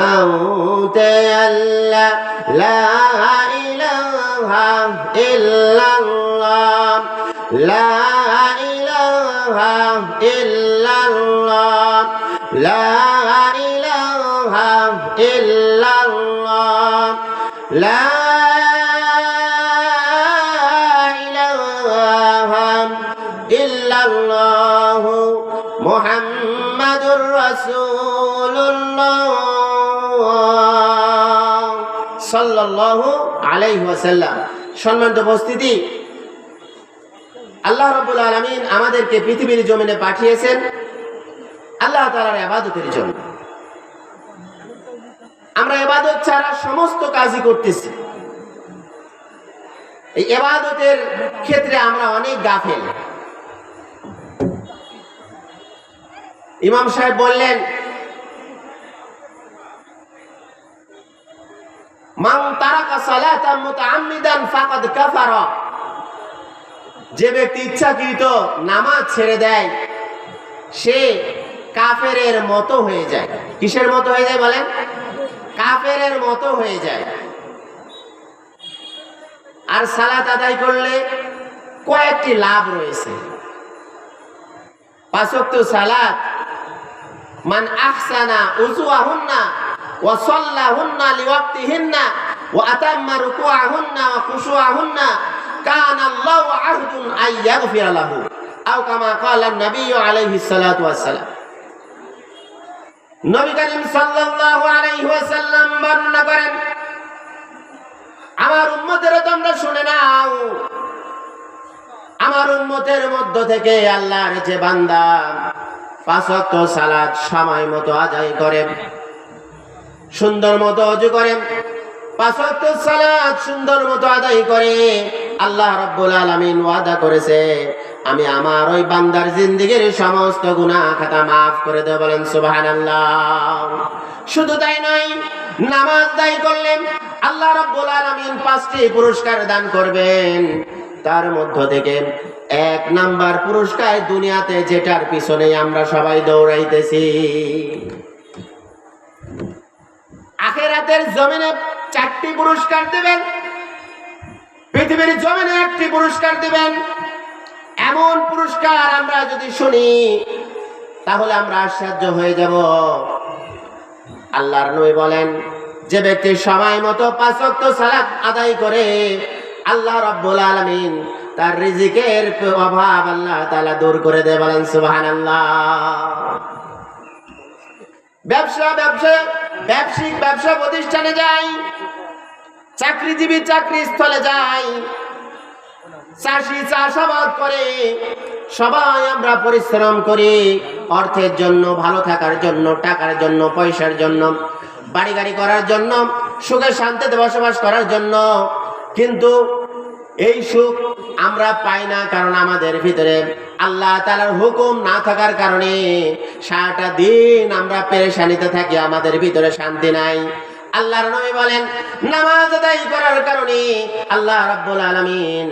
মৌত আল্লাহ লা ইলাহা ইল্লাল্লাহ লা ইলাহা ইল্লাল্লাহ লা ইলাহা ইল্লাল্লাহ লা ইলাহা ইল্লাল্লাহ মুহাম্মাদুর সাল্লাল্লাহু উপস্থিতি, আল্লাহ রাব্বুল আলামিন আমাদেরকে পৃথিবীর জমিনে পাঠিয়েছেন আল্লাহ তাআলার ইবাদতের জন্য। আমরা ইবাদত ছাড়া সমস্ত কাজই করতেছি। এই ইবাদতের ক্ষেত্রে আমরা অনেক গাফেল। ইমাম সাহেব বললেন ফাকাদ কাফারা। যে ব্যক্তি ইচ্ছাকৃত নামাজ ছেড়ে দেয়, সে কাফেরের মতো হয়ে যায়। কিসের মতো হয়ে যায় বলেন? কাফেরের মতো হয়ে যায়। আর সালাত আদায় করলে কয়েকটি লাভ রয়েছে। সালাত, মান আহসানা আহদুন আন ইয়াগফিরা লাহু, আও কামা ক্বালা নবী আলাইহিস সালাতু ওয়াস সালাম নবী করিম সাল্লাল্লাহু আলাইহি ওয়াসাল্লাম বর্ণনা করেন, আমার তোমরা শুনে নাও, আমার উম্মতের মধ্য থেকে আল্লাহর যে বান্দা পাঁচ সালাত সময় মতো আদায় করেন, সুন্দর মতো অজু করেন সুন্দর মতো আদায় করে আল্লাহ ওয়াদা করেছে। আমি আমার ওই বান্দার জিন্দেগির সমস্ত খাতা মাফ করে দেব বলেন শুধু তাই নয়, নামাজ করলেন আল্লাহ পাঁচটি পুরস্কার দান করবেন। তার মধ্য থেকে এক নাম্বার পুরস্কার দুনিয়াতে যেটার পিছনে আমরা সবাই দৌড়াইতেছি। আখেরাতের জমিনে চারটি পুরস্কার দেবেন। পৃথিবীর জমিনে একটি পুরস্কার দেবেন। এমন পুরস্কার আমরা যদি শুনি, তাহলে আমরা আশ্চর্য হয়ে যাব। আল্লাহর নবী বলেন, যে ব্যক্তি সময় মতো পাঁচ ওয়াক্ত সালাত আদায় করে, আল্লাহ রাব্বুল আলামিন তার রিজিকের অভাব আল্লাহ তাআলা দূর করে দেয় বলেন সুবহানাল্লাহ। ব্যবসা ব্যবসা ব্যবসায়িক ব্যবসা প্রতিষ্ঠানে যাই, চাকরিজীবী চাকরি স্থলে যাই, চাষি চাষাবাদ করে, সবাই আমরা পরিশ্রম করি, অর্থের জন্য, ভালো থাকার জন্য, টাকার জন্য, পয়সার জন্য বাড়ি গাড়ি করার জন্য, সুখে শান্তিতে বসবাস করার জন্য, কিন্তু এই সুখ আমরা পাই না কারণ আমাদের ভিতরে আল্লাহ তালার হুকুম না থাকার কারণে সারাটা দিন আমরা পেরেশানিতে থাকি, আমাদের ভিতরে শান্তি নাই। আল্লাহর নবী বলেন, নামাজ আদায় করার কারণে আল্লাহ রাব্বুল আলামিন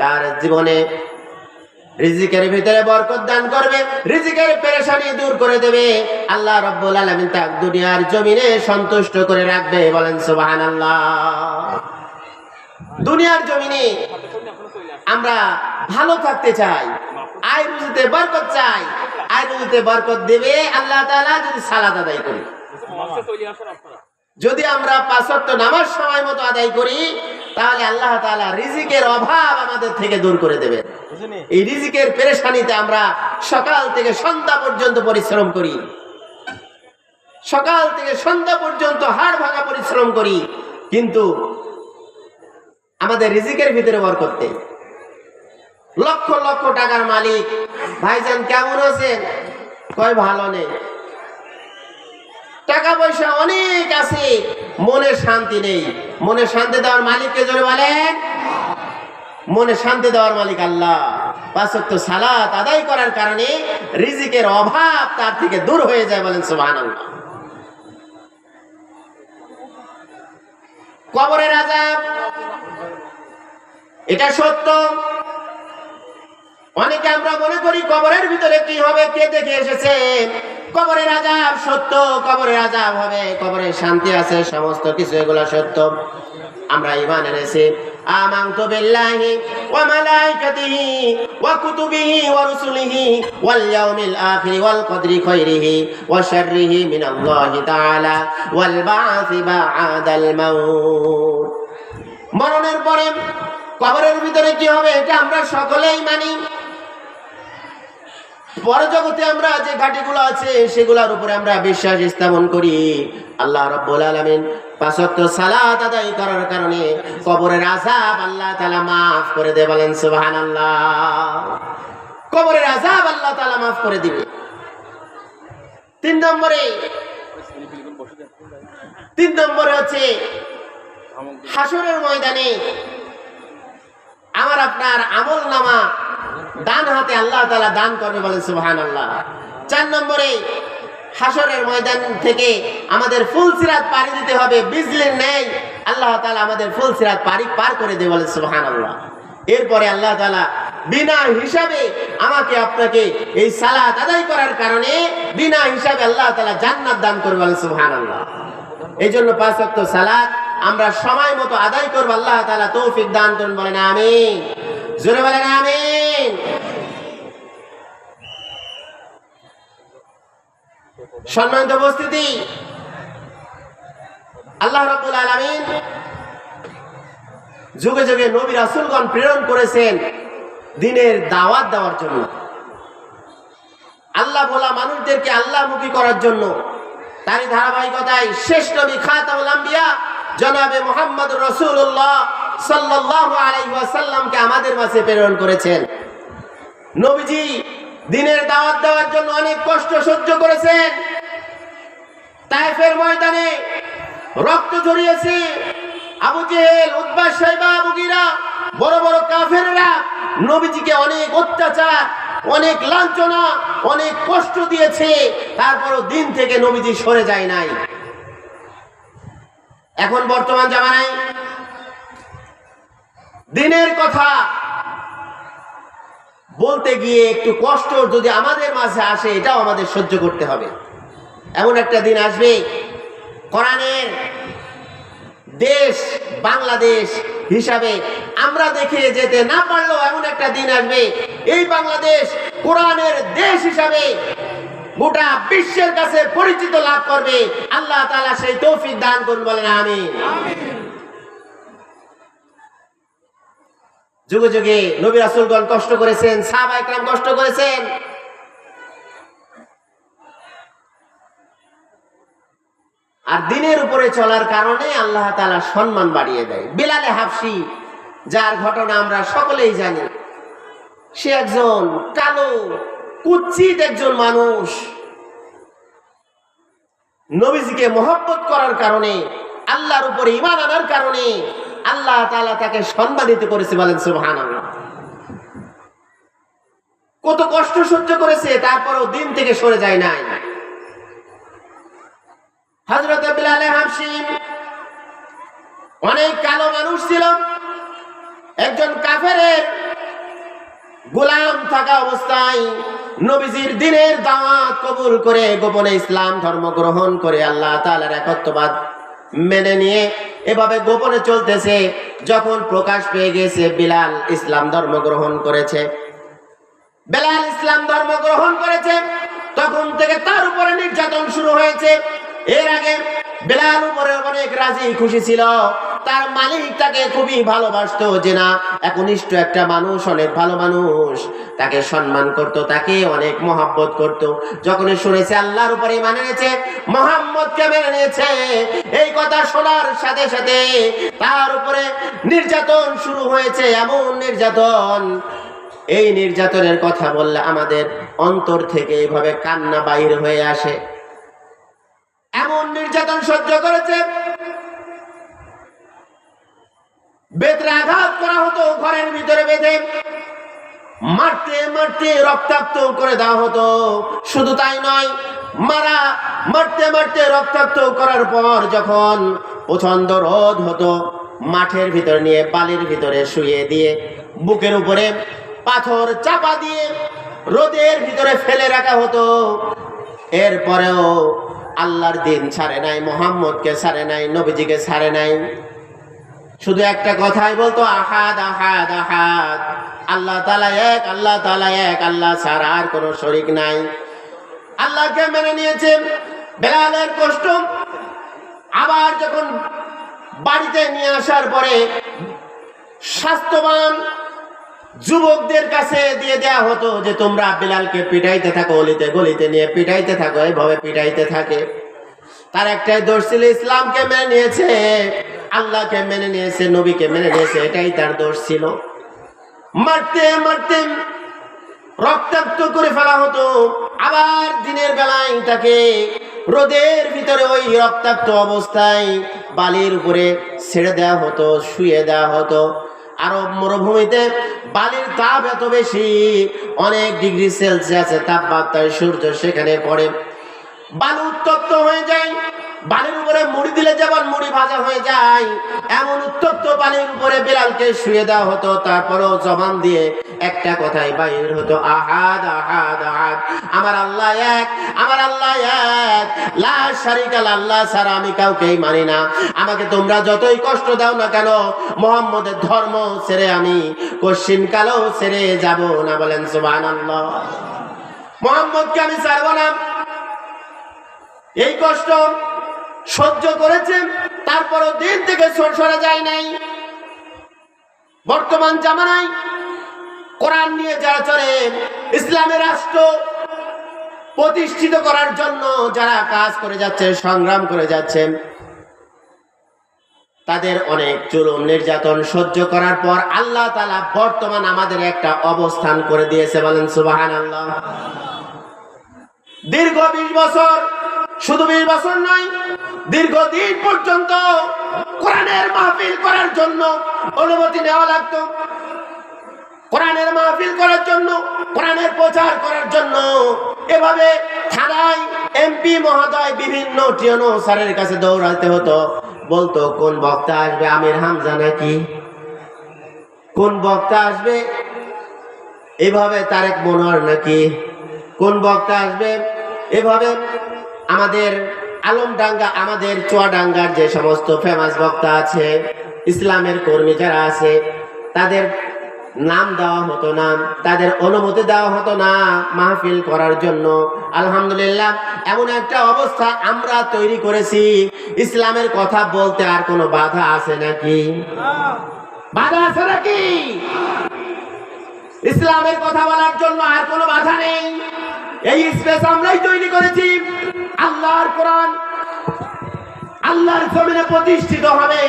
তার জীবনে রিজিকের ভিতরে বরকত দান করবে, রিজিকের পেরেশানি দূর করে দেবে। আল্লাহ রাব্বুল আলামিন তাকে দুনিয়ার জমিনে সন্তুষ্ট করে রাখবে, বলেন সুবহানাল্লাহ। দুনিয়ার জমিনে আমরা ভালো থাকতে চাই। আয় রুজিতে বরকত চাই। আয় রুজিতে বরকত দেবে আল্লাহ তাআলা যদি সালাত আদায় করি। যদি আমরা পাঁচত্ব নামাজ সময় মতো আদায় করি, তাহলে আল্লাহ তাআলা রিজিকের অভাব আমাদের থেকে দূর করে দেবেন এই রিজিকের পেরেশানিতে আমরা সকাল থেকে সন্ধ্যা পর্যন্ত পরিশ্রম করি। সকাল থেকে সন্ধ্যা পর্যন্ত হাড় ভাঙা পরিশ্রম করি। কিন্তু আমাদের রিজিকের ভিতরে বর করতে লক্ষ লক্ষ টাকার মালিক। ভাইজান কেমন আছেন? কয়, ভালো নেই। টাকা পয়সা অনেক আছে, মনে শান্তি নেই। মনে শান্তি দেওয়ার মালিককে জোরে বলেন। মনে শান্তি দেওয়ার মালিক আল্লাহ। পাঁচত্ব সালাত আদায় করার কারণে রিজিকের অভাব তার থেকে দূর হয়ে যায় বলেন সুবহান কবরের আজাব এটা সত্য। অনেকে আমরা মনে করি কবরের ভিতরে কি হবে, কে দেখে এসেছে? কবরের আজাব সত্য, কবরের আজাব হবে, কবরের শান্তি আছে, সমস্ত কিছু এগুলো সত্য। আমরা ইমান এনেছি। কুতুবিহি ওয়াল ওয়াল মরণের পরে কবরের ভিতরে কি হবে, এটা আমরা সকলেই মানি। পরজগতে আমরা যে ঘাটিগুলো আছে, সেগুলোর উপরে আমরা বিশ্বাস স্থাপন করি। আল্লাহ রাব্বুল আলামিন পাঁচত্ব সালাত আদায় করার কারণে কবরের আযাব আল্লাহ তাআলা মাফ করে বলেন কবরের আল্লাহ করে দিবে। তিন নম্বরে তিন নম্বরে হচ্ছে হাসরের ময়দানে আমার আপনার আমল নামা ডান হাতে আল্লাহ তালা দান করবে বলেন সুবহান আল্লাহ চার নম্বরে হাসরের ময়দান থেকে আমাদের ফুল সিরাত পাড়ি দিতে হবে, বিজলির নেই আল্লাহ তালা আমাদের ফুল সিরাত পাড়ি পার করে দেবে বলেন সুবহান আল্লাহ এরপরে আল্লাহ তালা বিনা হিসাবে আমাকে আপনাকে এই সালাত আদায় করার কারণে বিনা হিসাবে আল্লাহ তালা জান্নাত দান করবে বলেন সুবহান আল্লাহ এই জন্য পাঁচ ওয়াক্ত সালাত আমরা সময় মতো আদায় করব, আল্লাহ তালা তৌফিক দান করুন বলেন আমি জোরে বলেন, আমিন। সম্মানিত উপস্থিতি। আল্লাহ রাব্বুল আলামিন যুগে যুগে নবী রাসূলগণ প্রেরণ করেছেন দিনের দাওয়াত দেওয়ার জন্য। আল্লাহ বলা মানুষদেরকে আল্লাহমুখী করার জন্য। তারই ধারাবাহিকতায় শেষ নবী আম্বিয়া জনাবে মোহাম্মদ রসুল্লাহ সাল্লাল্লাহু আলাইহি ওয়াসাল্লামকে আমাদের মাঝে প্রেরণ করেছেন। নবীজি দিনের দাওয়াত দেওয়ার জন্য অনেক কষ্ট সহ্য করেছেন। তাইফের ময়দানে রক্ত ঝরিয়েছে। আবু জেহেল উদ্বা সাইবা মুগিরা বড় বড় কাফেররা নবীজিকে অনেক অত্যাচার, অনেক লাঞ্ছনা, অনেক কষ্ট দিয়েছে। তারপরও দিন থেকে নবীজি সরে যায় নাই। এখন বর্তমান জামানায় দিনের কথা বলতে গিয়ে একটু কষ্ট যদি আমাদের মাঝে আসে, এটাও আমাদের সহ্য করতে হবে। এমন একটা দিন আসবে, কোরআনের দেশ বাংলাদেশ হিসাবে আমরা দেখে যেতে না পারলেও এমন একটা দিন আসবে। এই বাংলাদেশ কোরআনের দেশ হিসাবে গোটা বিশ্বের কাছে পরিচিত লাভ করবে। আল্লাহ তালা সেই তৌফিক দান করুন, বলেন আমি যুগে যুগে নবী রাসূলগণ কষ্ট করেছেন সাহাবা একরাম কষ্ট করেছেন। আর দিনের উপরে চলার কারণে আল্লাহ তাআলা সম্মান বাড়িয়ে দেয়। বিলালে হাফসি, যার ঘটনা আমরা সকলেই জানি। সে একজন কালো কুচ্ছিত একজন মানুষ। নবীজিকে মহব্বত করার কারণে, আল্লাহর উপরে ইমান আনার কারণে আল্লাহ তালা তাকে সম্মানিত করেছে বলেন সুবহানাল্লাহ। কত কষ্ট সহ্য করেছে, তারপরও দিন থেকে সরে যায় নাই। হজরত বিলালে হামসিম অনেক কালো মানুষ ছিল। একজন গোলাম থাকা অবস্থায় নবীজির দিনের দাওয়াত কবুল করে গোপনে ইসলাম ধর্ম গ্রহণ করে আল্লাহ একত্ববাদ মেনে নিয়ে এভাবে গোপনে চলতেছে, যখন প্রকাশ পেয়ে গেছে বিলাল ইসলাম ধর্ম গ্রহণ করেছে। বেলাল ইসলাম ধর্ম গ্রহণ করেছে, তখন থেকে তার উপরে নির্যাতন শুরু হয়েছে। এর আগে বেলাল উপরে অনেক রাজি খুশি ছিল। তার মালিক তাকে খুবই ভালোবাসতো যে না, একনিষ্ঠ একটা মানুষ, অনেক ভালো মানুষ। তাকে সম্মান করত, তাকে অনেক মহাব্বত করত। যখন শুনেছে, আল্লাহর উপরে মানে নিয়েছে মোহাম্মদকে মেনে নিয়েছে। এই কথা শোনার সাথে সাথে তার উপরে নির্যাতন শুরু হয়েছে, এমন নির্যাতন। এই নির্যাতনের কথা বললে আমাদের অন্তর থেকে এইভাবে কান্না বাইর হয়ে আসে। এমন নির্যাতন সহ্য করেছে। বেতরে আঘাত করা হতো, ঘরের ভিতরে বেঁধে মারতে মারতে রক্তাক্ত করে দেওয়া হতো। শুধু তাই নয়, মারা, মারতে মারতে রক্তাক্ত করার পর যখন প্রচণ্ড রোদ হতো, মাঠের ভিতরে নিয়ে বালির ভিতরে শুয়ে দিয়ে বুকের উপরে পাথর চাপা দিয়ে রোদের ভিতরে ফেলে রাখা হতো। এরপরেও আল্লাহর দিন ছাড়ে নাই, মোহাম্মদকে ছাড়ে নাই, নবীজিকে ছাড়ে নাই। শুধু একটা কথাই বলতো, আহাদ আহাদ আহাদ। আল্লাহ তালা এক, আল্লাহ তালা এক, আল্লাহ ছাড়া আর কোনো শরিক নাই। আল্লাহকে মেনে নিয়েছে বেলালের কষ্ট। আবার যখন বাড়িতে নিয়ে আসার পরে স্বাস্থ্যবান যুবকদের কাছে দিয়ে দেয়া হতো যে তোমরা বিলালকে পিটাইতে থাকো, অলিতে গলিতে নিয়ে পিটাইতে থাকো এইভাবে পিটাইতে থাকে। তার একটাই দোষ ছিল, ইসলামকে মেনে নিয়েছে, আল্লাহকে মেনে নিয়েছে, নবীকে মেনে নিয়েছে, এটাই তার দোষ ছিল। মারতে মারতে রক্তাক্ত করে ফেলা হতো। আবার দিনের বেলায় তাকে রোদের ভিতরে ওই রক্তাক্ত অবস্থায় বালির উপরে ছেড়ে দেওয়া হতো, শুয়ে দেওয়া হতো। আরব মরুভূমিতে বালির তাপ এত বেশি, অনেক ডিগ্রি সেলসিয়াসের তাপমাত্রায় সূর্য সেখানে পড়ে। বালু উত্তপ্ত হয়ে যায়, বালির উপরে মুড়ি দিলে যেমন মুড়ি ভাজা হয়ে যায়, এমন উত্তপ্ত বালির উপরে বিড়ালকে শুয়ে দেওয়া হতো, তারপরেও জবান দিয়ে একটা কথাই বাইর হতো, আহাদ আহাদ আহাদ। আমার আল্লাহ এক, আমার আল্লাহ এক। লা শারিকাল আল্লাহ ছাড়া আমি কাউকেই মানি না। আমাকে তোমরা যতই কষ্ট দাও না কেন, মোহাম্মদের ধর্ম ছেড়ে আমি কশ্চিন কালেও ছেড়ে যাব না বলেন সুবহানাল্লাহ। মোহাম্মদকে আমি ছাড়বো না। এই কষ্ট সহ্য করেছেন তারপরও দিন থেকে সর- সরে যায় নাই। বর্তমান জামানায় কোরআন নিয়ে যারা চলে ইসলামের রাষ্ট্র প্রতিষ্ঠিত করার জন্য যারা কাজ করে যাচ্ছে, সংগ্রাম করে যাচ্ছে, তাদের অনেক জুলুম নির্যাতন সহ্য করার পর আল্লাহ তালা বর্তমান আমাদের একটা অবস্থান করে দিয়েছে বলেন সুবাহান আল্লাহ দীর্ঘ বিশ বছর শুধু বিশ বছর নয়, দীর্ঘদিন পর্যন্ত কোরআনের মাহফিল করার জন্য অনুমতি নেওয়া লাগতো। কোরআনের মাহফিল করার জন্য, কোরআনের প্রচার করার জন্য। এভাবে থানায় এমপি মহোদয় বিভিন্ন টিয়নো স্যারের কাছে দৌড়াতে হতো। বলতো, কোন বক্তা আসবে? আমির হামজা নাকি? কোন বক্তা আসবে? এভাবে তারেক মনোয়ার নাকি? কোন বক্তা আসবে? এভাবে আমাদের আলমডাঙ্গা, আমাদের চুয়াডাঙ্গার যে সমস্ত ফেমাস বক্তা আছে, ইসলামের কর্মী যারা আছে, তাদের নাম দেওয়া হতো না, তাদের অনুমতি দেওয়া হতো না মাহফিল করার জন্য। আলহামদুলিল্লাহ, এমন একটা অবস্থা আমরা তৈরি করেছি। ইসলামের কথা বলতে আর কোনো বাধা আছে নাকি? বাধা আছে নাকি? ইসলামের কথা বলার জন্য আর কোনো বাধা নেই। এই স্পেস আমরাই তৈরি করেছি। আল্লাহর কোরআন আল্লাহর জমিনে প্রতিষ্ঠিত হবে।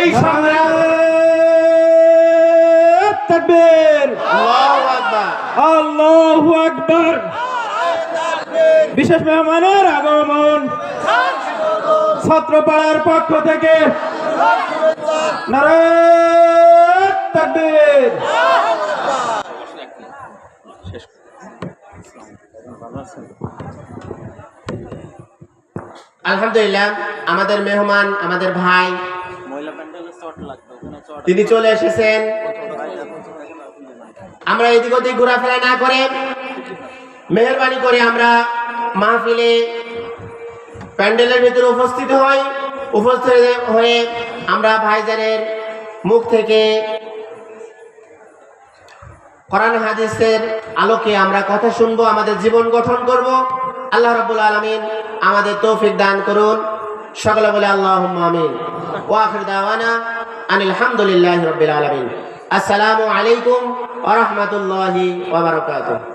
এই সংগ্রাম তাকবীর আল্লাহু আকবার। আল্লাহু আকবার। বিশেষ মেহমানের আগমন। ছাত্রপাড়ার পক্ষ থেকে নারায়ণ তাকবীর। আলহামদুলিল্লাহ আমাদের মেহমান আমাদের ভাই তিনি চলে এসেছেন। আমরা এদিক ওদিক ঘোরাফেরা না করে মেহরবানি করে আমরা মাহফিলে প্যান্ডেলের ভিতরে উপস্থিত হই। উপস্থিত হয়ে আমরা ভাইজানের মুখ থেকে কোরআন হাদিসের আলোকে আমরা কথা শুনব, আমাদের জীবন গঠন করব। আল্লাহ রাব্বুল আলামিন আমাদের তৌফিক দান করুন। সকলে বলে আল্লাহ আমিন। ওয়া আখির দাওয়ানা আনিল হামদুলিল্লাহি রাব্বিল আলামিন। আসসালামু আলাইকুম ওয়া রাহমাতুল্লাহি ওয়া বারাকাতুহু।